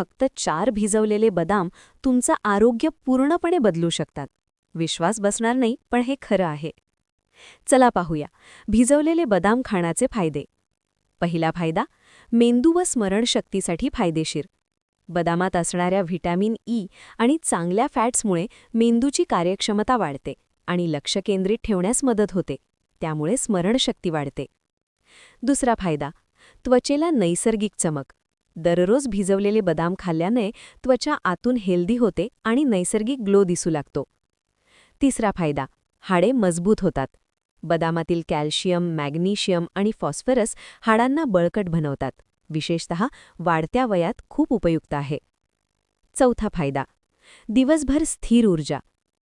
फक्त चार भिजवलेले बदाम तुमचं आरोग्य पूर्णपणे बदलू शकतात. विश्वास बसणार नाही पण हे खरं आहे. चला पाहूया. भिजवलेले बदाम खाण्याचे फायदे. पहिला फायदा मेंदू व स्मरणशक्तीसाठी फायदेशीर. बदामात असणाऱ्या व्हिटॅमिन ई आणि चांगल्या फॅट्समुळे मेंदूची कार्यक्षमता वाढते आणि लक्ष केंद्रित ठेवण्यास मदत होते त्यामुळे स्मरणशक्ती वाढते. दुसरा फायदा त्वचेला नैसर्गिक चमक. दररोज भिजवलेले बदाम खाल्ल्याने त्वचा आतून हेल्दी होते आणि नैसर्गिक ग्लो दिसू लागतो. तिसरा फायदा हाडे मजबूत होतात. बदामातील कॅल्शियम मॅग्नेशियम आणि फॉस्फरस हाडांना बळकट बनवतात. विशेषत वाढत्या वयात खूप उपयुक्त आहे. चौथा फायदा दिवसभर स्थिर ऊर्जा.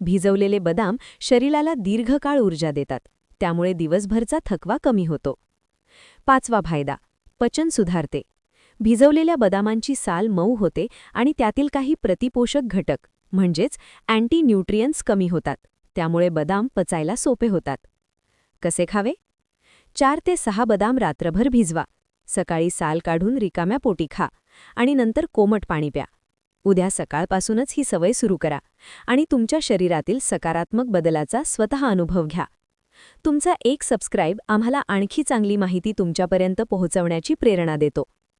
भिजवलेले बदाम शरीराला दीर्घकाळ ऊर्जा देतात त्यामुळे दिवसभरचा थकवा कमी होतो. पाचवा फायदा पचन सुधारते. भिजवलेल्या बदामांची साल मऊ होते आणि त्यातील काही प्रतिपोषक घटक म्हणजेच अँटी न्यूट्रियन्स कमी होतात. त्यामुळे बदाम पचायला सोपे होतात. कसे खावे? चार ते सहा बदाम रात्रभर भिजवा. सकाळी साल काढून रिकाम्या पोटी खा आणि नंतर कोमट पाणी प्या. उद्या सकाळपासूनच ही सवय सुरू करा आणि तुमच्या शरीरातील सकारात्मक बदलाचा स्वतः अनुभव घ्या. तुमचा एक सबस्क्राईब आम्हाला आणखी चांगली माहिती तुमच्यापर्यंत पोहोचवण्याची प्रेरणा देतो.